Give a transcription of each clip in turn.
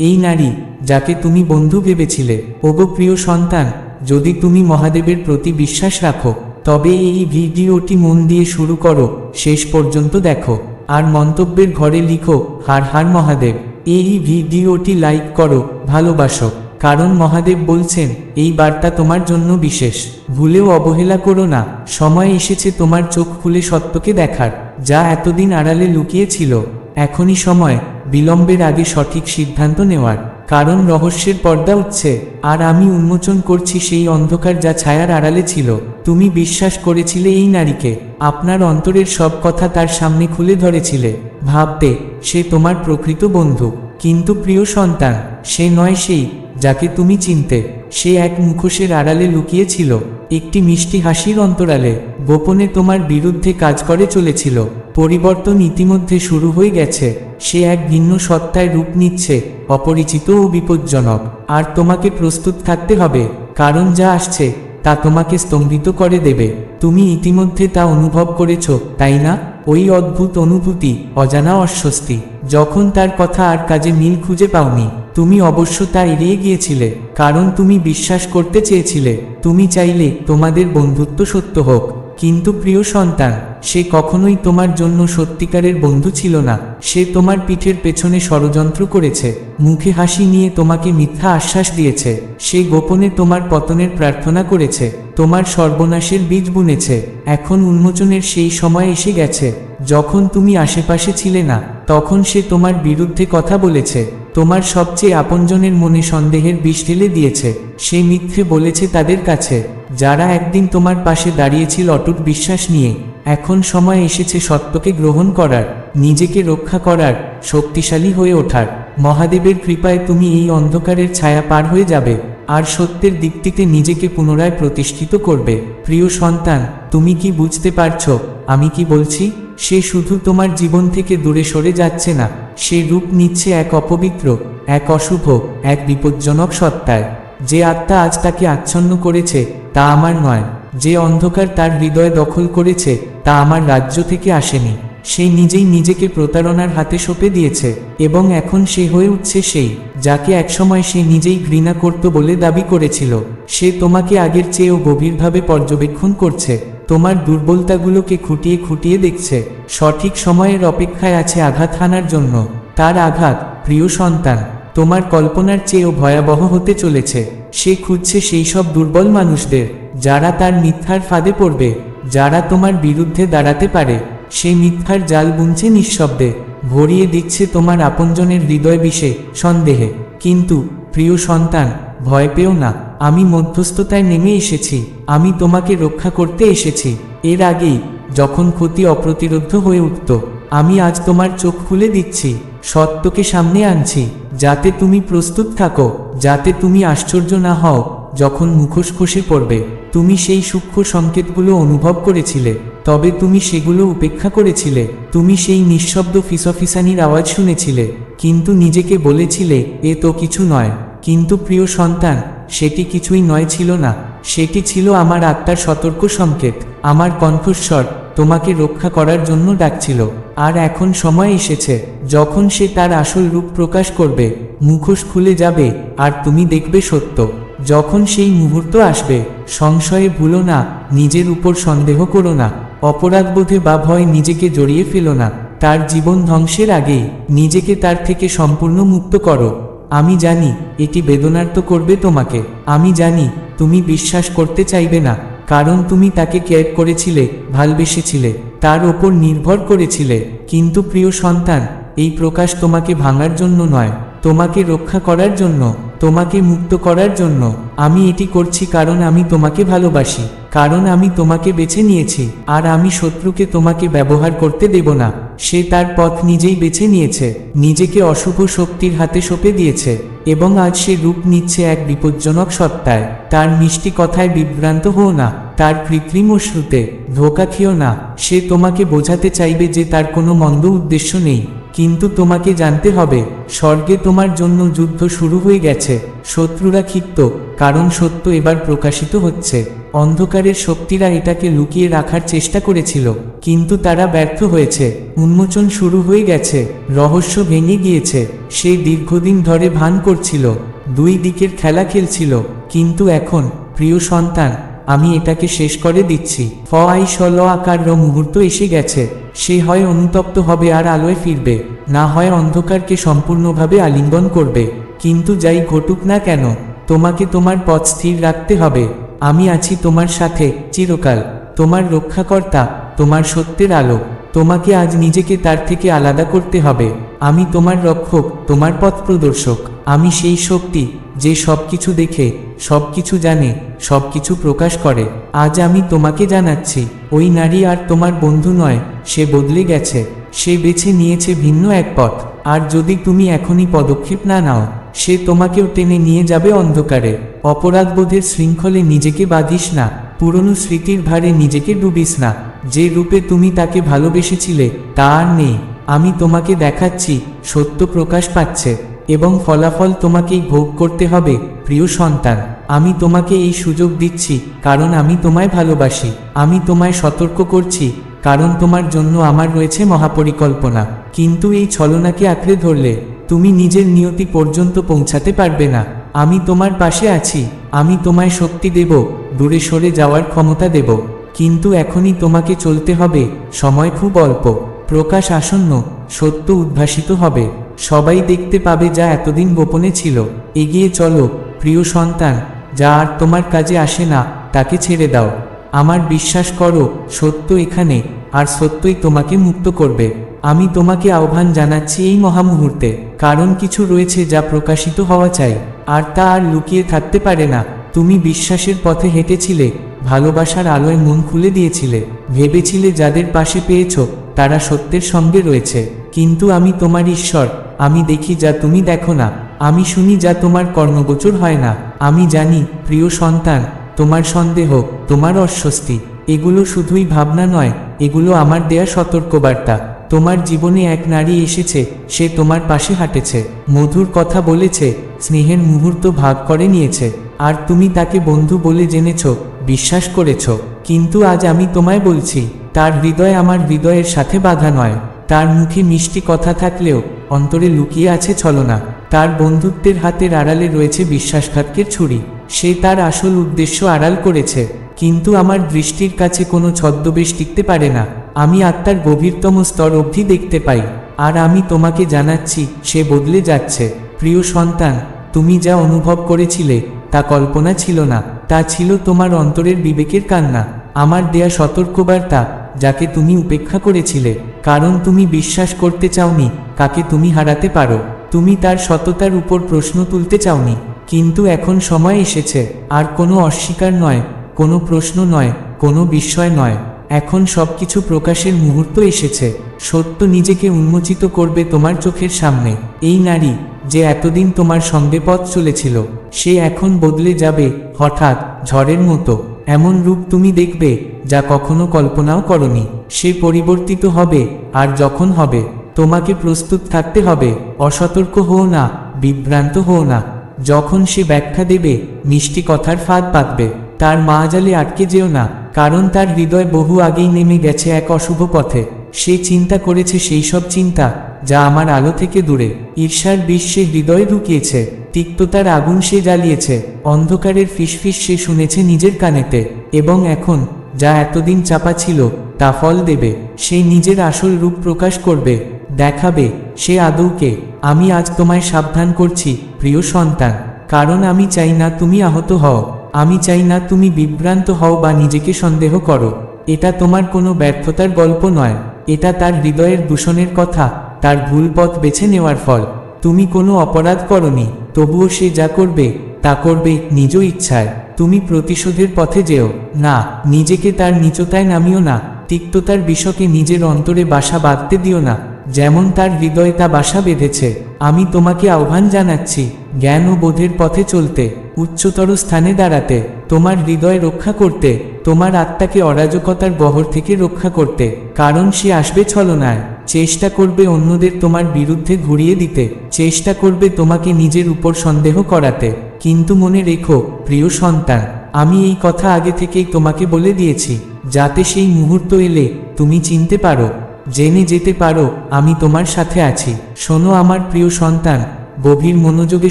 এই নারী, যাকে তুমি বন্ধু ভেবেছিলে, ওগো প্রিয় সন্তান, যদি তুমি মহাদেবের প্রতি বিশ্বাস রাখো, তবে এই ভিডিওটি মন দিয়ে শুরু করো, শেষ পর্যন্ত দেখো, আর মন্তব্যের ঘরে লিখো, হার হার মহাদেব। এই ভিডিওটি লাইক করো, ভালোবাসো, কারণ মহাদেব বলছেন, এই বার্তা তোমার জন্য বিশেষ। ভুলেও অবহেলা করো না, সময় এসেছে তোমার চোখ খুলে সত্যকে দেখার, যা এতদিন আড়ালে লুকিয়েছিল। এখনই সময় বিলম্বের আগে সঠিক সিদ্ধান্ত নেওয়ার। কারণ রহস্যের পর্দা উঠছে। আর আমি উন্মোচন করছি সেই অন্ধকার যা ছায়ার আড়ালে ছিল। তুমি বিশ্বাস করেছিলে এই নারীকে। আপনার অন্তরের সব কথা তার সামনে খুলে ধরেছিলে। ভাবতে, সে তোমার প্রকৃত বন্ধু। কিন্তু প্রিয় সন্তান, সে নয় সেই যাকে তুমি চিনতে। সে এক মুখোশের আড়ালে লুকিয়েছিল, একটি মিষ্টি হাসির অন্তরালে। গোপনে তোমার বিরুদ্ধে কাজ করে চলেছিল। পরিবর্তন ইতিমধ্যে শুরু হয়ে গেছে। সে এক ভিন্ন সত্তায় রূপ নিচ্ছে, অপরিচিত ও বিপজ্জনক। আর তোমাকে প্রস্তুত থাকতে হবে, কারণ যা আসছে, তা তোমাকে স্তম্ভিত করে দেবে। তুমি ইতিমধ্যে তা অনুভব করেছ, তাই না? ওই অদ্ভুত অনুভূতি, অজানা অস্বস্তি, যখন তার কথা আর কাজে মিল খুঁজে পাওনি। তুমি অবশ্য তা এড়িয়ে গিয়েছিলে, কারণ তুমি বিশ্বাস করতে চেয়েছিলে, তুমি চাইলে তোমাদের বন্ধুত্ব সত্য হোক। কিন্তু প্রিয় সন্তান, সে কখনোই তোমার জন্য সত্যিকারের বন্ধু ছিল না। সে তোমার পিঠের পেছনে ষড়যন্ত্র করেছে, মুখে হাসি নিয়ে তোমাকে মিথ্যা আশ্বাস দিয়েছে। সে গোপনে তোমার পতনের প্রার্থনা করেছে, তোমার সর্বনাশের বীজ বুনেছে। এখন উন্মোচনের সেই সময় এসে গেছে, যখন তুমি আশেপাশে ছিলে না, তখন সে তোমার বিরুদ্ধে কথা বলেছে। তোমার সবচেয়ে আপনজনের মনে সন্দেহের বিষ ঢেলে দিয়েছে। সেই মিথ্যে বলেছে তাদের কাছে, যারা একদিন তোমার পাশে দাঁড়িয়েছিল অটুট বিশ্বাস নিয়ে, এখন সময় এসেছে সত্যকে গ্রহণ করার, নিজেকে রক্ষা করার, শক্তিশালী হয়ে ওঠার। মহাদেবের কৃপায় তুমি এই অন্ধকারের ছায়া পার হয়ে যাবে, আর সত্যের দিকটিতে নিজেকে পুনরায় প্রতিষ্ঠিত করবে। প্রিয় সন্তান, তুমি কি বুঝতে পারছ, আমি কি বলছি? সে শুধু তোমার জীবন থেকে দূরে সরে যাচ্ছে না, সে রূপ নিচ্ছে এক অপবিত্র, এক অশুভ, এক বিপজ্জনক সত্তায়। যে আত্মা আজ তাকে আচ্ছন্ন করেছে, তা আমার নয়। যে অন্ধকার তার হৃদয় দখল করেছে, তা আমার রাজ্য থেকে আসেনি। সে নিজেই নিজেকে প্রতারণার হাতে সঁপে দিয়েছে, এবং এখন সে হয়ে উঠছে সেই, যাকে একসময় সে নিজেই ঘৃণা করত বলে দাবি করেছিল। সে তোমাকে আগের চেয়েও গভীরভাবে পর্যবেক্ষণ করছে, তোমার দুর্বলতাগুলোকে খুঁটিয়ে খুঁটিয়ে দেখছে। সঠিক সময়ের অপেক্ষায় আছে আঘাত হানার জন্য। তার আঘাত, প্রিয় সন্তান, তোমার কল্পনার চেয়েও ভয়াবহ হতে চলেছে। সে খুঁজছে সেই সব দুর্বল মানুষদের, যারা তার মিথ্যার ফাঁদে পড়বে, যারা তোমার বিরুদ্ধে দাঁড়াতে পারে। সে মিথ্যার জাল বুনছে নিঃশব্দে, ভরিয়ে দিচ্ছে তোমার আপনজনের হৃদয় বিষে, সন্দেহে। কিন্তু, প্রিয় সন্তান, ভয় পেও না, আমি মধ্যস্থতায় নেমে এসেছি, আমি তোমাকে রক্ষা করতে এসেছি। এর আগেই, যখন ক্ষতি অপ্রতিরোধ হয়ে উঠত, আমি আজ তোমার চোখ খুলে দিচ্ছি, সত্যকে সামনে আনছি, যাতে তুমি প্রস্তুত থাকো, যাতে তুমি আশ্চর্য না হও, যখন মুখোশ খসে পড়বে। তুমি সেই সূক্ষ্ম সংকেতগুলো অনুভব করেছিলে, তবে তুমি সেগুলো উপেক্ষা করেছিলে, তুমি সেই নিঃশব্দ ফিসফিসানির আওয়াজ শুনেছিলে, কিন্তু নিজেকে বলেছিলে, এ তো কিছু নয়। কিন্তু প্রিয় সন্তান, সেটি কিছুই নয় ছিল না, সেটি ছিল আমার আত্মার সতর্ক সংকেত, আমার কণ্ঠস্বর, তোমাকে রক্ষা করার জন্য ডাকছিল। আর এখন সময় এসেছে, যখন সে তার আসল রূপ প্রকাশ করবে, মুখোশ খুলে যাবে, আর তুমি দেখবে সত্য। যখন সেই মুহূর্ত আসবে, সংশয়ে ভুলো না, নিজের উপর সন্দেহ করো না, অপরাধবোধে বা ভয় নিজেকে জড়িয়ে ফেলো না, তার জীবন ধ্বংসের আগেই নিজেকে তার থেকে সম্পূর্ণ মুক্ত করো। আমি জানি, এটি বেদনার্ত করবে তোমাকে। আমি জানি, তুমি বিশ্বাস করতে চাইবে না, কারণ তুমি তাকে কেয়ার করেছিলে, ভালবেসেছিলে, তার ওপর নির্ভর করেছিলে। কিন্তু প্রিয় সন্তান, এই প্রকাশ তোমাকে ভাঙার জন্য নয়। তোমাকে রক্ষা করার জন্য, তোমাকে মুক্ত করার জন্য, আমি এটি করছি কারণ আমি তোমাকে ভালোবাসি, কারণ আমি তোমাকে বেছে নিয়েছি, আর আমি শত্রুকে তোমাকে ব্যবহার করতে দেব না। সে তার পথ নিজেই বেছে নিয়েছে, নিজেকে অশুভ শক্তির হাতে সঁপে দিয়েছে, এবং আজ সে রূপ নিচ্ছে এক বিপজ্জনক সত্তায়। তার মিষ্টি কথায় বিভ্রান্ত হও না, তার কৃত্রিম অশ্রুতে ধোকা খেও না, সে তোমাকে বোঝাতে চাইবে যে তার কোনো মন্দ উদ্দেশ্য নেই। কিন্তু তোমাকে জানতে হবে, স্বর্গে তোমার জন্য যুদ্ধ শুরু হয়ে গেছে, শত্রুরা ক্ষিপ্ত, কারণ সত্য এবার প্রকাশিত হচ্ছে। অন্ধকারের শক্তিরা এটাকে লুকিয়ে রাখার চেষ্টা করেছিল, কিন্তু তারা ব্যর্থ হয়েছে, উন্মোচন শুরু হয়ে গেছে, রহস্য ভেঙে গিয়েছে, সে দীর্ঘদিন ধরে ভান করছিল, দুই দিকের খেলা খেলছিল, কিন্তু এখন, প্রিয় সন্তান আমি এটাকে শেষ করে দিচ্ছি। ফ আই সল আকার মুহূর্ত এসে গেছে। সে হয় অনুতপ্ত হবে আর আলোয় ফিরবে। না হয় অন্ধকারকে সম্পূর্ণভাবে আলিঙ্গন করবে। কিন্তু যাই ঘটুক না কেন, তোমাকে তোমার পথ স্থির রাখতে হবে। আমি আছি তোমার সাথে, চিরকাল। তোমার রক্ষাকর্তা, তোমার সত্যের আলো। তোমাকে আজ নিজেকে তার থেকে আলাদা করতে হবে। আমি তোমার রক্ষক, তোমার পথ প্রদর্শক। আমি সেই শক্তি যে সব কিছু দেখে সব কিছু জানে সব কিছু প্রকাশ করে। আজ আমি তোমাকে জানাচ্ছি, ওই নারী আর তোমার বন্ধু নয়, সে বদলে গেছে, সে বেছে নিয়েছে ভিন্ন এক পথ। আর যদি তুমি এখনই পদক্ষেপ না নাও, সে তোমাকেও টেনে নিয়ে যাবে অন্ধকারে। অপরাধবোধের শৃঙ্খলে নিজেকে বাঁধিস না, পুরনো স্মৃতির ভারে নিজেকে ডুবিস না। যে রূপে তুমি তাকে ভালোবেসেছিলে, তা আর নেই। আমি তোমাকে দেখাচ্ছি, সত্য প্রকাশ পাচ্ছে। এবং ফলাফল তোমাকেই ভোগ করতে হবে, প্রিয় সন্তান। আমি তোমাকে এই সুযোগ দিচ্ছি, কারণ আমি তোমায় ভালোবাসি। আমি তোমায় সতর্ক করছি, কারণ তোমার জন্য আমার রয়েছে মহাপরিকল্পনা। কিন্তু এই ছলনাকে আঁকড়ে ধরলে, তুমি নিজের নিয়তি পর্যন্ত পৌঁছাতে পারবে না। আমি তোমার পাশে আছি, আমি তোমায় শক্তি দেব, দূরে সরে যাওয়ার ক্ষমতা দেব। কিন্তু এখনই তোমাকে চলতে হবে, সময় খুব অল্প। প্রকাশ আসন্ন, সত্য উদ্ভাসিত হবে। সবাই দেখতে পাবে যা এতদিন গোপনে ছিল। এগিয়ে চলো, প্রিয় সন্তান, যা আর তোমার কাজে আসে না, তাকে ছেড়ে দাও। আমার বিশ্বাস করো, সত্য এখানে, আর সত্যই তোমাকে মুক্ত করবে। আমি তোমাকে আহ্বান জানাচ্ছি এই মহামুহূর্তে, কারণ কিছু রয়েছে যা প্রকাশিত হওয়া চাই। আর তা আর লুকিয়ে থাকতে পারে না। তুমি বিশ্বাসের পথে হেঁটেছিলে, ভালোবাসার আলোয় মন খুলে দিয়েছিলে। ভেবেছিলে যাদের পাশে পেয়েছ, তারা সত্যের সঙ্গে রয়েছে। কিন্তু আমি তোমার ঈশ্বর আমি দেখি যা তুমি দেখো না। আমি শুনি যা তোমার কর্ণগোচর হয় না। আমি জানি, প্রিয় সন্তান, তোমার সন্দেহ, তোমার অস্বস্তি, এগুলো শুধুই ভাবনা নয়, এগুলো আমার দেয়া সতর্কবার্তা। তোমার জীবনে এক নারী এসেছে, সে তোমার পাশে হাঁটেছে। মধুর কথা বলেছে, স্নেহের মুহূর্ত ভাগ করে নিয়েছে। আর তুমি তাকে বন্ধু বলে জেনেছ, বিশ্বাস করেছ। কিন্তু আজ আমি তোমায় বলছি, তার হৃদয় আমার হৃদয়ের সাথে বাধা নয়। তার মুখে মিষ্টি কথা থাকলেও অন্তরে লুকিয়ে আছে ছলনা। তার বন্ধুত্বের হাতের আড়ালে রয়েছে বিশ্বাসঘাতকের ছুরি। সে তার আসল উদ্দেশ্য আড়াল করেছে। কিন্তু আমার দৃষ্টির কাছে কোনো ছদ্মবেশ টিকতে পারে না। আমি আত্মার গভীরতম স্তর অবধি দেখতে পাই। আর আমি তোমাকে জানাচ্ছি, সে বদলে যাচ্ছে। প্রিয় সন্তান, তুমি যা অনুভব করেছিলে, তা কল্পনা ছিল না। তা ছিল তোমার অন্তরের বিবেকের কান্না। আমার দেয়া সতর্কবার্তা যাকে তুমি উপেক্ষা করেছিলে, কারণ তুমি বিশ্বাস করতে চাওনি, কাকে তুমি হারাতে পারো। তুমি তার সততার উপর প্রশ্ন তুলতে চাওনি, কিন্তু এখন সময় এসেছে, আর কোনো অস্বীকার নয়, কোনো প্রশ্ন নয়, কোনো বিস্ময় নয়। এখন সবকিছু প্রকাশের মুহূর্ত এসেছে, সত্য নিজেকে উন্মোচিত করবে তোমার চোখের সামনে। এই নারী, যে এতদিন তোমার সঙ্গে পথ চলেছিল, সে এখন বদলে যাবে, হঠাৎ, ঝড়ের মতো। এমন রূপ তুমি দেখবে, যা কখনো কল্পনাও করনি। সে পরিবর্তিত হবে, আর যখন হবে, তোমাকে প্রস্তুত থাকতে হবে। অসতর্ক হও না, বিভ্রান্ত হও না। যখন সে ব্যাখ্যা দেবে, মিষ্টি কথার ফাঁদ পাতবে। তার মা জালে আটকে যেও না, কারণ তার হৃদয় বহু আগেই নেমে গেছে এক অশুভ পথে। সে চিন্তা করেছে সেই সব চিন্তা যা আমার আলো থেকে দূরে। ঈর্ষার বিষ সে হৃদয়ে ঢুকিয়েছে তিক্ততার আগুন সে জ্বালিয়েছে, অন্ধকারের ফিসফিস সে শুনেছে নিজের কানেতে। এবং এখন, যা এতদিন চাপা ছিল, তা ফল দেবে, সে নিজের আসল রূপ প্রকাশ করবে, দেখাবে, সে আদৌকে, আমি আজ তোমায় সাবধান করছি, প্রিয় সন্তান। কারণ আমি চাই না তুমি আহত হও, আমি চাই না তুমি বিভ্রান্ত হও বা নিজেকে সন্দেহ করো। এটা তোমার কোনো ব্যর্থতার গল্প নয়, এটা তার হৃদয়ের দূষণের কথা। তার ভুল পথ বেছে নেওয়ার ফল। তুমি কোনো অপরাধ করনি, তবুও সে যা করবে, তা করবে নিজ ইচ্ছায়। তুমি প্রতিশোধের পথে যেও। না, নিজেকে তার নিচতায় নামিও না। তিক্ততার বিষকে নিজের অন্তরে বাসা বাঁধতে দিও না। যেমন তার হৃদয়ে তা বাসা বেঁধেছে, আমি তোমাকে আহ্বান জানাচ্ছি, জ্ঞান ও বোধের পথে চলতে, উচ্চতর স্থানে দাঁড়াতে, তোমার হৃদয় রক্ষা করতে, তোমার আত্মাকে অরাজকতার বহর থেকে রক্ষা করতে, কারণ সে আসবে ছলনায়। চেষ্টা করবে অন্যদের তোমার বিরুদ্ধে ঘুরিয়ে দিতে, চেষ্টা করবে তোমাকে নিজের উপর সন্দেহ করাতে। কিন্তু মনে রেখো, প্রিয় সন্তান, আমি এই কথা আগে থেকেই তোমাকে বলে দিয়েছি, যাতে সেই মুহূর্ত এলে তুমি চিনতে পারো। জেনে যেতে পারো, আমি তোমার সাথে আছি। শোনো আমার প্রিয় সন্তান, গভীর মনোযোগে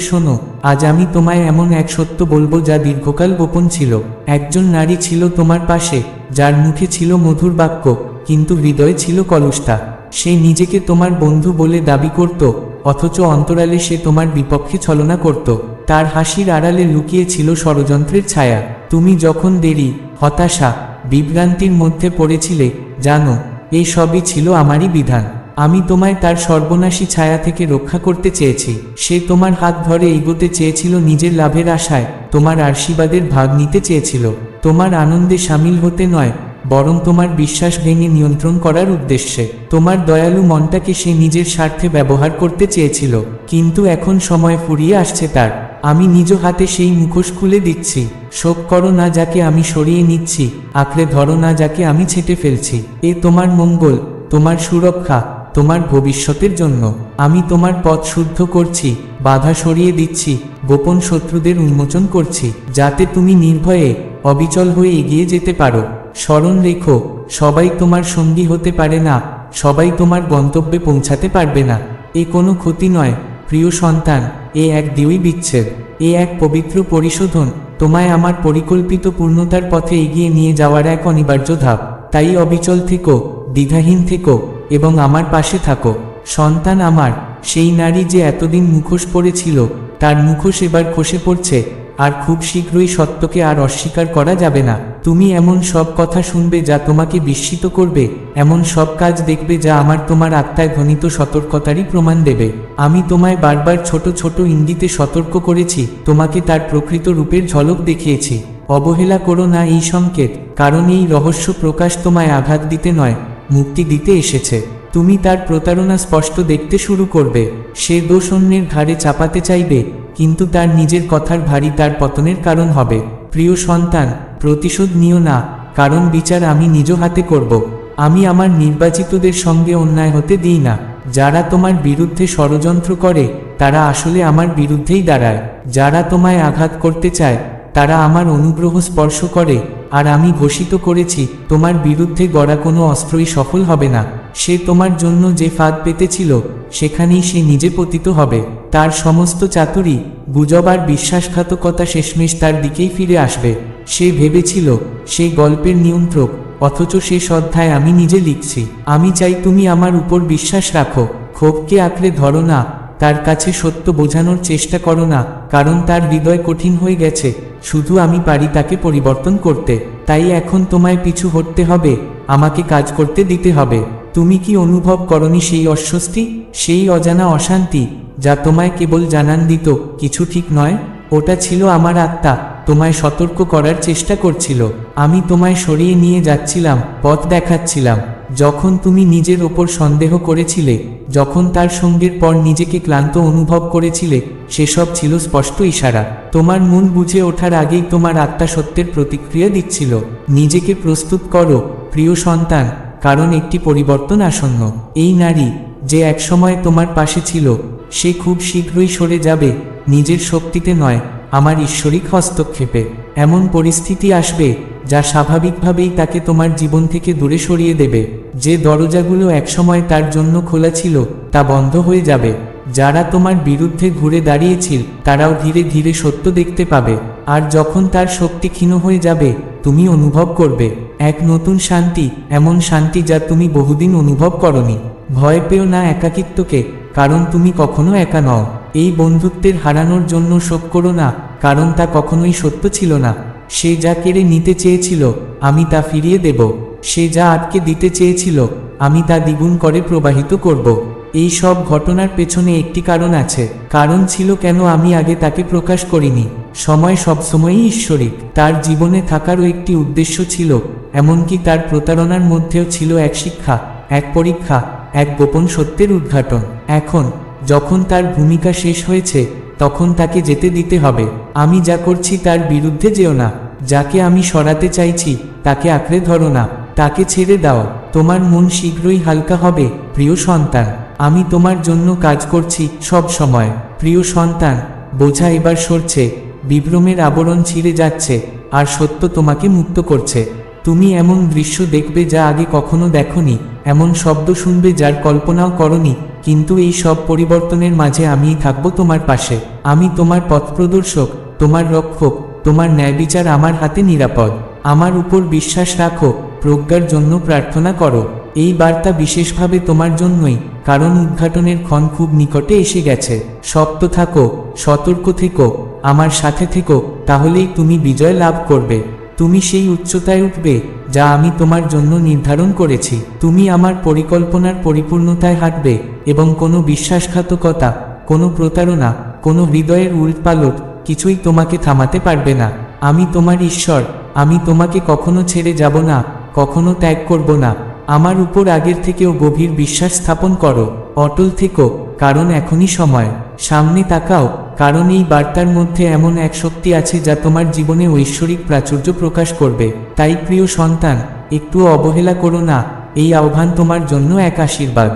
শোনো, আজ আমি তোমায় এমন এক সত্য বলব যা দীর্ঘকাল গোপন ছিল। একজন নারী ছিল তোমার পাশে, যার মুখে ছিল মধুর বাক্য, কিন্তু হৃদয়ে ছিল কলুষতা। সে নিজেকে তোমার বন্ধু বলে দাবি করত, অথচ অন্তরালে সে তোমার বিপক্ষে ছলনা করত। তার হাসির আড়ালে লুকিয়ে ছিল ষড়যন্ত্রের ছায়া। তুমি যখন দেরি, হতাশা, বিভ্রান্তির মধ্যে পড়েছিলে, জানো এই সবই ছিল আমারই বিধান। আমি তোমায় তার সর্বনাশী ছায়া থেকে রক্ষা করতে চেয়েছি। সে তোমার হাত ধরে এগোতে চেয়েছিল নিজের লাভের আশায়, তোমার আশীর্বাদের ভাগ নিতে চেয়েছিল। তোমার আনন্দে সামিল হতে নয় বরং তোমার বিশ্বাস ভেঙে নিয়ন্ত্রণ করার উদ্দেশ্যে। তোমার দয়ালু মনটাকে সে নিজের স্বার্থে ব্যবহার করতে চেয়েছিল, কিন্তু এখন সময় ফুরিয়ে আসছে তার। আমি নিজ হাতে সেই মুখোশ খুলে দিচ্ছি। শোক করো না যাকে আমি সরিয়ে নিচ্ছি, আঁকড়ে ধরো না যাকে আমি ছেটে ফেলছি। এ তোমার মঙ্গল, তোমার সুরক্ষা, তোমার ভবিষ্যতের জন্য। আমি তোমার পথ শুদ্ধ করছি, বাধা সরিয়ে দিচ্ছি, গোপন শত্রুদের উন্মোচন করছি, যাতে তুমি নির্ভয়ে, অবিচল হয়ে এগিয়ে যেতে পারো। স্মরণ রেখো, সবাই তোমার সঙ্গী হতে পারে না, সবাই তোমার গন্তব্যে পৌঁছাতে পারবে না। এ কোনো ক্ষতি নয়, প্রিয় সন্তান, এ এক দিউই বিচ্ছেদ, এ এক পবিত্র পরিশোধন, তোমায় আমার পরিকল্পিত পূর্ণতার পথে এগিয়ে নিয়ে যাওয়ার এক অনিবার্য ধাপ। তাই অবিচল থেকো, দ্বিধাহীন থেকো, এবং আমার পাশে থাকো। সন্তান আমার, সেই নারী যে এতদিন মুখোশ পড়েছিল, তার মুখোশ এবার খসে পড়ছে, আর খুব শীঘ্রই সত্যকে আর অস্বীকার করা যাবে না। তুমি এমন সব কথা শুনবে যা তোমাকে বিস্মিত করবে, এমন সব কাজ দেখবে যা আমার তোমার আত্মায় ধ্বনিত সতর্কতারই প্রমাণ দেবে। আমি তোমায় বারবার ছোট ছোট ইঙ্গিতে সতর্ক করেছি, তোমাকে তার প্রকৃত রূপের ঝলক দেখিয়েছি। অবহেলা করো না এই সংকেত, কারণ এই রহস্য প্রকাশ তোমায় আঘাত দিতে নয়, মুক্তি দিতে এসেছে। তুমি তার প্রতারণা স্পষ্ট দেখতে শুরু করবে, সে দোষ অন্যের ঘাড়ে চাপাতে চাইবে, কিন্তু তার নিজের কথার ভারী তার পতনের কারণ হবে। প্রিয় সন্তান প্রতিশোধ নিও না, কারণ বিচার আমি নিজ হাতে করব। আমি আমার নির্বাচিতদের সঙ্গে অন্যায় হতে দিই না। যারা তোমার বিরুদ্ধে ষড়যন্ত্র করে, তারা আসলে আমার বিরুদ্ধেই দাঁড়ায়। যারা তোমায় আঘাত করতে চায়, তারা আমার অনুগ্রহ স্পর্শ করে। আর আমি ঘোষিত করেছি, তোমার বিরুদ্ধে গড়া কোনো অস্ত্রই সফল হবে না। সে তোমার জন্য যে ফাঁদ পেতেছিল, সেখানেই সে নিজে পতিত হবে। তার সমস্ত চাতুরি, গুজব আর বিশ্বাসঘাতকতা শেষমেশ তার দিকেই ফিরে আসবে। সে ভেবেছিল সেই গল্পের নিয়ন্ত্রক, অথচ সে অধ্যায় আমি নিজে লিখছি। আমি চাই তুমি আমার উপর বিশ্বাস রাখো। ক্ষোভকে আঁকড়ে ধরো না, তার কাছে সত্য বোঝানোর চেষ্টা করো না, কারণ তার হৃদয় কঠিন হয়ে গেছে, শুধু আমি পারি তাকে পরিবর্তন করতে। তাই এখন তোমায় পিছু হটতে হবে, আমাকে কাজ করতে দিতে হবে। তুমি কি অনুভব করনি সেই অস্বস্তি, সেই অজানা অশান্তি, যা তোমায় কেবল জানান দিত, কিছু ঠিক নয়? ওটা ছিল আমার আত্মা, তোমায় সতর্ক করার চেষ্টা করছিল। আমি তোমায় সরিয়ে নিয়ে যাচ্ছিলাম, পথ দেখাচ্ছিলাম। যখন তুমি নিজের ওপর সন্দেহ করেছিলে, যখন তার সঙ্গের পর নিজেকে ক্লান্ত অনুভব করেছিলে, সেসব ছিল স্পষ্ট ইশারা। তোমার মন বুঝে ওঠার আগেই তোমার আত্মা সত্যের প্রতিক্রিয়া দিচ্ছিল। নিজেকে প্রস্তুত করো, প্রিয় সন্তান কারণ একটি পরিবর্তন আসন্ন। এই নারী, যে একসময় তোমার পাশে ছিল, সে খুব শীঘ্রই সরে যাবে, নিজের শক্তিতে নয়, আমার ঈশ্বরিক হস্তক্ষেপে। এমন পরিস্থিতি আসবে, যা স্বাভাবিকভাবেই তাকে তোমার জীবন থেকে দূরে সরিয়ে দেবে। যে দরজাগুলো একসময় তার জন্য খোলা ছিল, তা বন্ধ হয়ে যাবে। যারা তোমার বিরুদ্ধে ঘুরে দাঁড়িয়েছিল, তারাও ধীরে ধীরে সত্য দেখতে পাবে। আর যখন তার শক্তি ক্ষীণ হয়ে যাবে তুমি অনুভব করবে এক নতুন শান্তি, এমন শান্তি যা তুমি বহুদিন অনুভব করনি। ভয় পেও না একাকিত্বকে, কারণ তুমি কখনো একা নও। এই বন্ধুত্বের হারানোর জন্য শোক করো না, কারণ তা কখনোই সত্য ছিল না। সে যা কেড়ে নিতে চেয়েছিল, আমি তা ফিরিয়ে দেব। সে যা আটকে দিতে চেয়েছিল, আমি তা দ্বিগুণ করে প্রবাহিত করব। এই সব ঘটনার পেছনে একটি কারণ আছে। কারণ ছিল কেন আমি আগে তাকে প্রকাশ করিনি। সময় সবসময়ই ঈশ্বরিক। তার জীবনে থাকারও একটি উদ্দেশ্য ছিল, এমনকি তার প্রতারণার মধ্যেও ছিল এক শিক্ষা, এক পরীক্ষা, এক গোপন সত্যের উদ্ঘাটন। এখন, যখন তার ভূমিকা শেষ হয়েছে, তখন তাকে যেতে দিতে হবে। আমি যা করছি তার বিরুদ্ধে যেও না। যাকে আমি সরাতে চাইছি, তাকে আঁকড়ে ধরো না। তাকে ছেড়ে দাও। তোমার মন শীঘ্রই হালকা হবে, প্রিয় সন্তান। আমি তোমার জন্য কাজ করছি সব সময়। প্রিয় সন্তান, বোঝা এবার সরছে। বিভ্রমের আবরণ ছিঁড়ে যাচ্ছে, আর সত্য তোমাকে মুক্ত করছে। তুমি এমন দৃশ্য দেখবে যা আগে কখনো দেখনি, এমন শব্দ শুনবে যার কল্পনাও করনি, কিন্তু এই সব পরিবর্তনের মাঝে আমিই থাকব তোমার পাশে। আমি তোমার পথপ্রদর্শক, তোমার রক্ষক, তোমার ন্যায় বিচার আমার হাতে নিরাপদ। আমার উপর বিশ্বাস রাখো, প্রজ্ঞার জন্য প্রার্থনা করো। এই বার্তা বিশেষভাবে তোমার জন্যই, কারণ উদ্ঘাটনের ক্ষণ খুব নিকটে এসে গেছে। শক্ত থাকো, সতর্ক থেকো, আমার সাথে থেকো, তাহলেই তুমি বিজয় লাভ করবে। তুমি সেই উচ্চতায় উঠবে, যা আমি তোমার জন্য নির্ধারণ করেছি। তুমি আমার পরিকল্পনার পরিপূর্ণতায় হাঁটবে, এবং কোনো বিশ্বাসঘাতকতা, কোনো প্রতারণা, কোনো হৃদয়ের উল্টপালট কিছুই তোমাকে থামাতে পারবে না। আমি তোমার ঈশ্বর, আমি তোমাকে কখনো ছেড়ে যাব না, কখনো ত্যাগ করব না। আমার উপর আগের থেকেও গভীর বিশ্বাস স্থাপন করো, অটল থেকো, কারণ এখনই সময়। সামনে তাকাও, কারণ এই বার্তার মধ্যে এমন এক শক্তি আছে যা তোমার জীবনে ঐশ্বরিক প্রাচুর্য প্রকাশ করবে। তাই প্রিয় সন্তান, একটু অবহেলা করো না, এই আহ্বান তোমার জন্য এক আশীর্বাদ।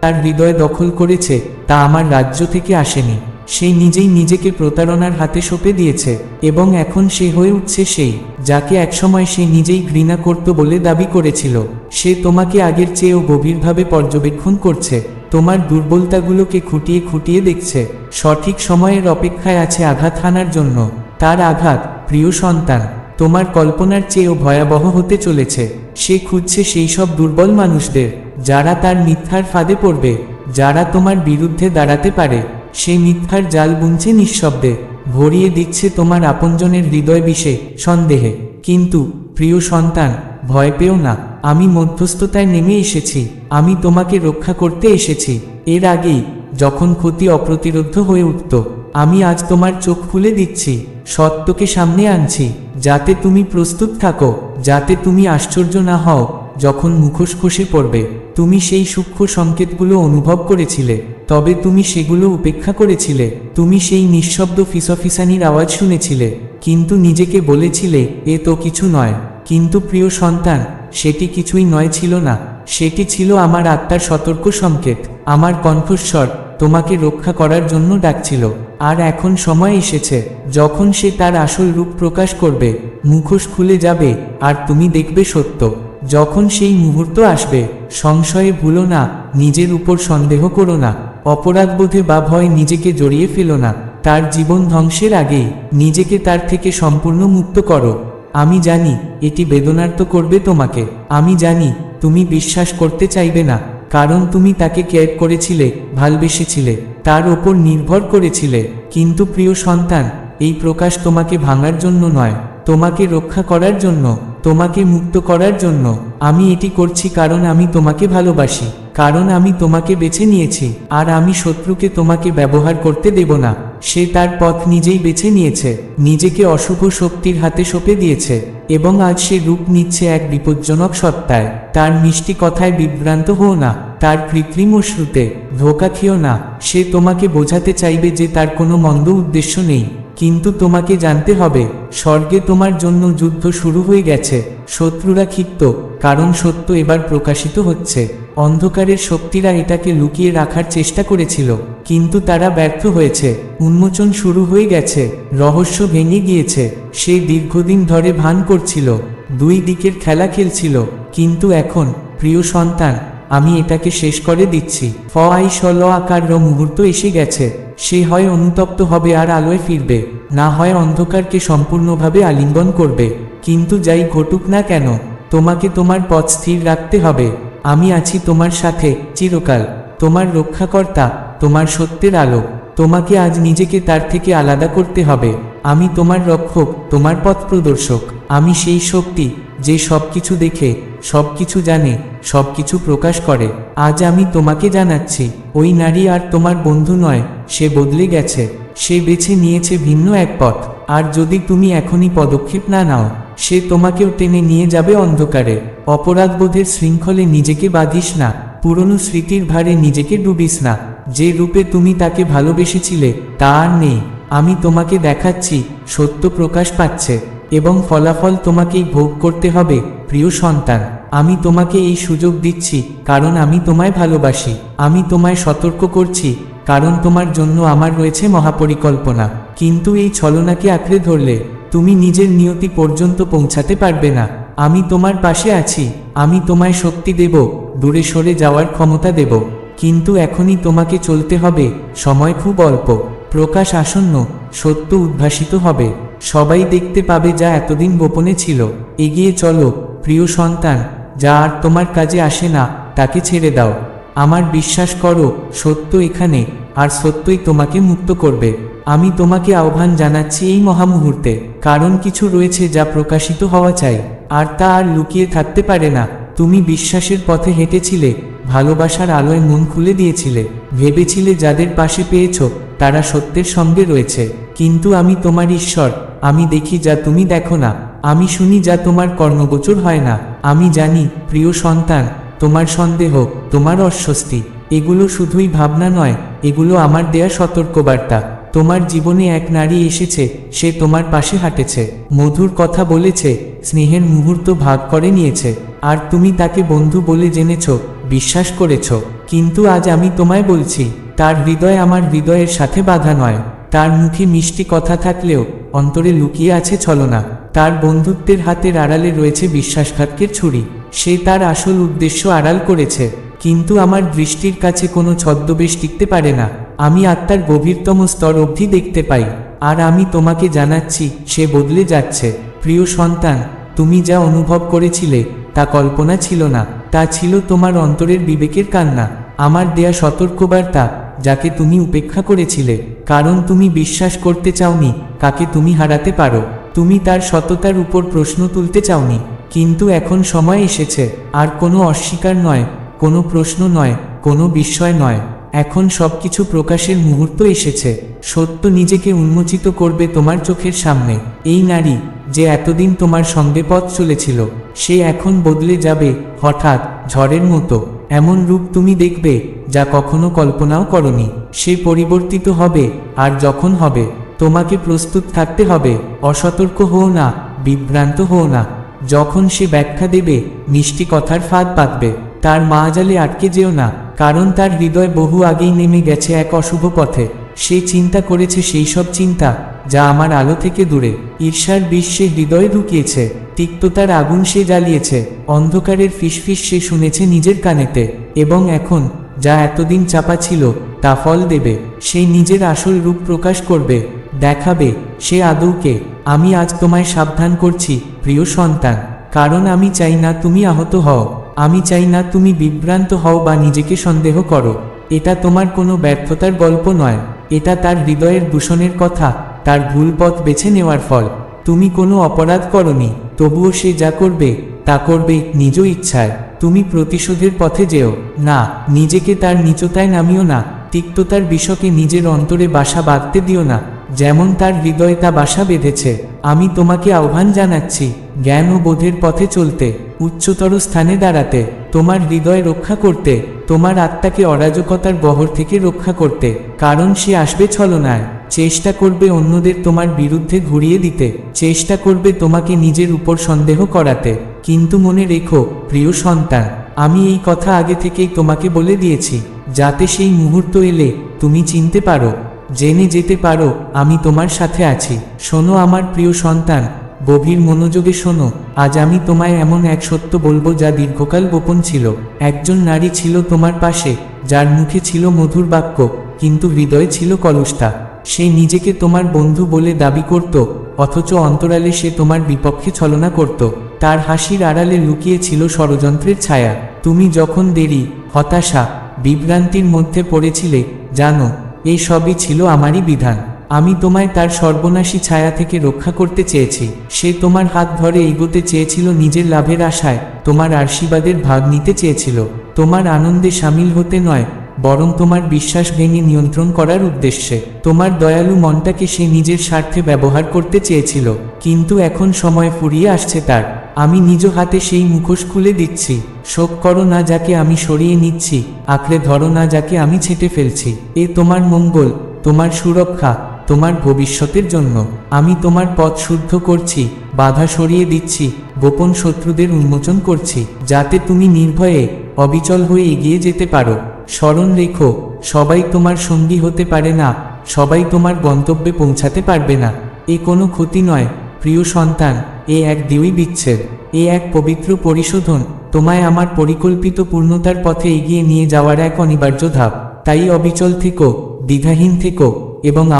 তার হৃদয় দখল করেছে, তা আমার রাজ্য থেকে আসেনি। সে নিজেই নিজেকে প্রতারণার হাতে সঁপে দিয়েছে, এবং এখন সে হয়ে উঠছে সেই, যাকে একসময় সে নিজেই ঘৃণা করত বলে দাবি করেছিল। সে তোমাকে আগের চেয়েও গভীরভাবে পর্যবেক্ষণ করছে, তোমার দুর্বলতাগুলোকে খুঁটিয়ে খুঁটিয়ে দেখছে। সঠিক সময়ের অপেক্ষায় আছে আঘাত হানার জন্য। তার আঘাত, প্রিয় সন্তান, তোমার কল্পনার চেয়েও ভয়াবহ হতে চলেছে। সে খুঁজছে সেই সব দুর্বল মানুষদের, যারা তার মিথ্যার ফাঁদে পড়বে, যারা তোমার বিরুদ্ধে দাঁড়াতে পারে। সে মিথ্যার জাল বুনছে নিঃশব্দে, ভরিয়ে দিচ্ছে তোমার আপনজনের হৃদয় বিষে, সন্দেহে। কিন্তু, প্রিয় সন্তান, ভয় পেও না, আমি মধ্যস্থতায় নেমে এসেছি, আমি তোমাকে রক্ষা করতে এসেছি। এর আগেই, যখন ক্ষতি অপ্রতিরোধ হয়ে উঠত, আমি আজ তোমার চোখ খুলে দিচ্ছি, সত্যকে সামনে আনছি, যাতে তুমি প্রস্তুত থাকো, যাতে তুমি আশ্চর্য না হও যখন মুখোশ খসে পড়বে, তুমি সেই সূক্ষ্ম সংকেতগুলো অনুভব করেছিলে, তবে তুমি সেগুলো উপেক্ষা করেছিলে, তুমি সেই নিঃশব্দ ফিসফিসানির আওয়াজ শুনেছিলে, কিন্তু নিজেকে বলেছিলে, এ তো কিছু নয়। কিন্তু প্রিয় সন্তান, সেটি কিছুই নয় ছিল না, সেটি ছিল আমার আত্মার সতর্ক সংকেত, আমার কণ্ঠস্বর, তোমাকে রক্ষা করার জন্য ডাকছিল। আর এখন সময় এসেছে, যখন সে তার আসল রূপ প্রকাশ করবে, মুখোশ খুলে যাবে, আর তুমি দেখবে সত্য। যখন সেই মুহূর্ত আসবে, সংশয়ে ভুলো না, নিজের উপর সন্দেহ করো না অপরাধবোধে বা ভয় নিজেকে জড়িয়ে ফেলো না, তার জীবন ধ্বংসের আগেই নিজেকে তার থেকে সম্পূর্ণ মুক্ত করো। আমি জানি, এটি বেদনার্ত করবে তোমাকে। আমি জানি, তুমি বিশ্বাস করতে চাইবে না, কারণ তুমি তাকে কেয়ার করেছিলে, ভালবেসেছিলে, তার ওপর নির্ভর করেছিলে। কিন্তু প্রিয় সন্তান, এই প্রকাশ তোমাকে ভাঙার জন্য নয়, তোমাকে রক্ষা করার জন্য। তোমাকে মুক্ত করার জন্য আমি এটি করছি কারণ আমি তোমাকে ভালোবাসি, কারণ আমি তোমাকে বেছে নিয়েছি, আর আমি শত্রুকে তোমাকে ব্যবহার করতে দেব না। সে তার পথ নিজেই বেছে নিয়েছে, নিজেকে অশুভ শক্তির হাতে সঁপে দিয়েছে, এবং আজ সে রূপ নিচ্ছে এক বিপজ্জনক সত্তায়। তার মিষ্টি কথায় বিভ্রান্ত হও না। তার কৃত্রিম অশ্রুতে, ধোকা খেও না, সে তোমাকে বোঝাতে চাইবে যে তার কোনো মন্দ উদ্দেশ্য নেই। কিন্তু তোমাকে জানতে হবে, স্বর্গে তোমার জন্য যুদ্ধ শুরু হয়ে গেছে, শত্রুরা ক্ষিপ্ত, কারণ সত্য এবার প্রকাশিত হচ্ছে। অন্ধকারের শক্তিরা এটাকে লুকিয়ে রাখার চেষ্টা করেছিল, কিন্তু তারা ব্যর্থ হয়েছে, উন্মোচন শুরু হয়ে গেছে, রহস্য ভেঙে গিয়েছে, সে দীর্ঘদিন ধরে ভান করছিল, দুই দিকের খেলা খেলছিল, কিন্তু এখন, প্রিয় সন্তান আমি এটাকে শেষ করে দিচ্ছি। ফ আই সল আকার মুহূর্ত এসে গেছে। সে হয় অনুতপ্ত হবে আর আলোয় ফিরবে। না হয় অন্ধকারকে সম্পূর্ণভাবে আলিঙ্গন করবে। কিন্তু যাই ঘটুক না কেন, তোমাকে তোমার পথ স্থির রাখতে হবে। আমি আছি তোমার সাথে, চিরকাল। তোমার রক্ষাকর্তা, তোমার সত্যের আলো। তোমাকে আজ নিজেকে তার থেকে আলাদা করতে হবে। আমি তোমার রক্ষক, তোমার পথ প্রদর্শক। আমি সেই শক্তি, যে সব কিছু দেখে সব কিছু জানে সব কিছু প্রকাশ করে। আজ আমি তোমাকে জানাচ্ছি, ওই নারী আর তোমার বন্ধু নয়, সে বদলে গেছে, সে বেছে নিয়েছে ভিন্ন এক পথ। আর যদি তুমি এখনই পদক্ষেপ না নাও, সে তোমাকেও টেনে নিয়ে যাবে অন্ধকারে। অপরাধবোধের শৃঙ্খলে নিজেকে বাঁধিস না, পুরনো স্মৃতির ভারে নিজেকে ডুবিস না। যে রূপে তুমি তাকে ভালোবেসেছিলে, তা আর নেই। আমি তোমাকে দেখাচ্ছি, সত্য প্রকাশ পাচ্ছে। এবং ফলাফল তোমাকেই ভোগ করতে হবে, প্রিয় সন্তান। আমি তোমাকে এই সুযোগ দিচ্ছি, কারণ আমি তোমায় ভালোবাসি। আমি তোমায় সতর্ক করছি, কারণ তোমার জন্য আমার রয়েছে মহাপরিকল্পনা। কিন্তু এই ছলনাকে আঁকড়ে ধরলে, তুমি নিজের নিয়তি পর্যন্ত পৌঁছাতে পারবে না। আমি তোমার পাশে আছি, আমি তোমায় শক্তি দেব, দূরে সরে যাওয়ার ক্ষমতা দেব। কিন্তু এখনই তোমাকে চলতে হবে, সময় খুব অল্প। প্রকাশ আসন্ন, সত্য উদ্ভাসিত হবে। সবাই দেখতে পাবে যা এতদিন গোপনে ছিল। এগিয়ে চলো, প্রিয় সন্তান, যা আর তোমার কাজে আসে না, তাকে ছেড়ে দাও। আমার বিশ্বাস করো, সত্য এখানে, আর সত্যই তোমাকে মুক্ত করবে। আমি তোমাকে আহ্বান জানাচ্ছি এই মহামুহূর্তে, কারণ কিছু রয়েছে যা প্রকাশিত হওয়া চাই, আর তা আর লুকিয়ে থাকতে পারে না। তুমি বিশ্বাসের পথে হেঁটেছিলে, ভালোবাসার আলোয় মন খুলে দিয়েছিলে। ভেবেছিলে যাদের পাশে পেয়েছ, তারা সত্যের সঙ্গে রয়েছে। কিন্তু আমি তোমার ঈশ্বর আমি দেখি যা তুমি দেখো না। আমি শুনি যা তোমার কর্ণগোচর হয় না। আমি জানি, প্রিয় সন্তান, তোমার সন্দেহ, তোমার অস্বস্তি। এগুলো শুধুই ভাবনা নয়, এগুলো আমার দেয়া সতর্কবার্তা। তোমার জীবনে এক নারী এসেছে, সে তোমার পাশে হাঁটেছে। মধুর কথা বলেছে, স্নেহের মুহূর্ত ভাগ করে নিয়েছে। আর তুমি তাকে বন্ধু বলে জেনেছ, বিশ্বাস করেছ। কিন্তু আজ আমি তোমায় বলছি, তার হৃদয় আমার হৃদয়ের সাথে বাধা নয়। তার মুখে মিষ্টি কথা থাকলেও অন্তরে লুকিয়ে আছে ছলনা। তার বন্ধুত্বের হাতের আড়ালে রয়েছে বিশ্বাসঘাতকের ছুরি। সে তার আসল উদ্দেশ্য আড়াল করেছে। কিন্তু আমার দৃষ্টির কাছে কোনো ছদ্মবেশ টিকতে পারে না। আমি আত্মার গভীরতম স্তর অবধি দেখতে পাই। আর আমি তোমাকে জানাচ্ছি, সে বদলে যাচ্ছে। প্রিয় সন্তান, তুমি যা অনুভব করেছিলে, তা কল্পনা ছিল না। তা ছিল তোমার অন্তরের বিবেকের কান্না। আমার দেয়া সতর্কবার্তা যাকে তুমি উপেক্ষা করেছিলে, কারণ তুমি বিশ্বাস করতে চাওনি, কাকে তুমি হারাতে পারো। তুমি তার সততার উপর প্রশ্ন তুলতে চাওনি, কিন্তু এখন সময় এসেছে, আর কোনো অস্বীকার নয়, কোনো প্রশ্ন নয়, কোনো বিস্ময় নয়। এখন সবকিছু প্রকাশের মুহূর্ত এসেছে, সত্য নিজেকে উন্মোচিত করবে তোমার চোখের সামনে। এই নারী, যে এতদিন তোমার সঙ্গে পথ চলেছিল, সে এখন বদলে যাবে, হঠাৎ, ঝড়ের মতো। এমন রূপ তুমি দেখবে, যা কখনো কল্পনাও করনি। সে পরিবর্তিত হবে, আর যখন হবে, তোমাকে প্রস্তুত থাকতে হবে। অসতর্ক হও না, বিভ্রান্ত হও না। যখন সে ব্যাখ্যা দেবে, মিষ্টি কথার ফাঁদ পাতবে। তার মা জালে আটকে যেও না, কারণ তার হৃদয় বহু আগেই নেমে গেছে এক অশুভ পথে। সে চিন্তা করেছে সেই সব চিন্তা যা আমার আলো থেকে দূরে। ঈর্ষার সে হৃদয়ে ঢুকিয়েছে তিক্ততার আগুন সে জ্বালিয়েছে, অন্ধকারের ফিসফিস সে শুনেছে নিজের কানেতে। এবং এখন যা এতদিন চাপা ছিল, তা ফল দেবে, সে নিজের আসল রূপ প্রকাশ করবে, দেখাবে, সে আদৌকে, আমি আজ তোমায় সাবধান করছি, প্রিয় সন্তান, কারণ আমি চাই না তুমি আহত হও, আমি চাই না তুমি বিভ্রান্ত হও বা নিজেকে সন্দেহ করো, এটা তোমার কোনো ব্যর্থতার গল্প নয়। এটা তার হৃদয়ের দূষণের কথা, তার ভুল পথ বেছে নেওয়ার ফল। তুমি কোনো অপরাধ করনি, তবুও সে যা করবে, তা করবে নিজ ইচ্ছায়। তুমি প্রতিশোধের পথে যেও। না, নিজেকে তার নিচতায় নামিও না, তিক্ততার বিষকে নিজের অন্তরে বাসা বাঁধতে দিও না, যেমন তার হৃদয়ে তা বাসা বেঁধেছে। আমি তোমাকে আহ্বান জানাচ্ছি, জ্ঞান ও বোধের পথে চলতে, উচ্চতর স্থানে দাঁড়াতে, তোমার হৃদয় রক্ষা করতে। তোমার আত্মাকে অরাজকতার বহর থেকে রক্ষা করতে, কারণ সে আসবে ছলনায়। চেষ্টা করবে অন্যদের তোমার বিরুদ্ধে ঘুরিয়ে দিতে। চেষ্টা করবে তোমাকে নিজের উপর সন্দেহ করাতে। কিন্তু মনে রেখো, প্রিয় সন্তান, আমি এই কথা আগে থেকেই তোমাকে বলে দিয়েছি, যাতে সেই মুহূর্ত এলে তুমি চিনতে পারো। জেনে যেতে পারো, আমি তোমার সাথে আছি। শোনো আমার প্রিয় সন্তান গভীর মনোযোগে শোনো, আজ আমি তোমায় এমন এক সত্য বলব যা দীর্ঘকাল গোপন ছিল। একজন নারী ছিল তোমার পাশে, যার মুখে ছিল মধুর বাক্য, কিন্তু হৃদয়ে ছিল কলুষতা। সে নিজেকে তোমার বন্ধু বলে দাবি করত, অথচ অন্তরালে সে তোমার বিপক্ষে ছলনা করত। তার হাসির আড়ালে লুকিয়ে ছিল ষড়যন্ত্রের ছায়া। তুমি যখন দেরি, হতাশা, বিভ্রান্তির মধ্যে পড়েছিলে, জানো এই সবই ছিল আমারই বিধান। আমি তোমায় তার সর্বনাশী ছায়া থেকে রক্ষা করতে চেয়েছি। সে তোমার হাত ধরে এগোতে চেয়েছিল নিজের লাভের আশায়, তোমার আশীর্বাদের ভাগ নিতে চেয়েছিল। তোমার আনন্দে সামিল হতে নয়, বরং তোমার বিশ্বাস ভেঙে নিয়ন্ত্রণ করার উদ্দেশ্যে। তোমার দয়ালু মনটাকে সে নিজের স্বার্থে ব্যবহার করতে চেয়েছিল, কিন্তু এখন সময় ফুরিয়ে আসছে তার। আমি নিজ হাতে সেই মুখোশ খুলে দিচ্ছি। শোক করো না যাকে আমি সরিয়ে নিচ্ছি, আঁকড়ে ধরো না যাকে আমি ছেটে ফেলছি। এ তোমার মঙ্গল, তোমার সুরক্ষা। তোমার ভবিষ্যতের জন্য। আমি তোমার পথ শুদ্ধ করছি, বাধা সরিয়ে দিচ্ছি, গোপন শত্রুদের উন্মোচন করছি, যাতে তুমি নির্ভয়ে, অবিচল হয়ে এগিয়ে যেতে পারো। স্মরণ রেখো, সবাই তোমার সঙ্গী হতে পারে না, সবাই তোমার গন্তব্যে পৌঁছাতে পারবে না। এ কোনো ক্ষতি নয়, প্রিয় সন্তান, এ এক দিওই বিচ্ছেদ, এ এক পবিত্র পরিশোধন, তোমায় আমার পরিকল্পিত পূর্ণতার পথে এগিয়ে নিয়ে যাওয়ার এক অনিবার্য ধাপ। তাই অবিচল থেকো, দ্বিধাহীন থেকো, এবং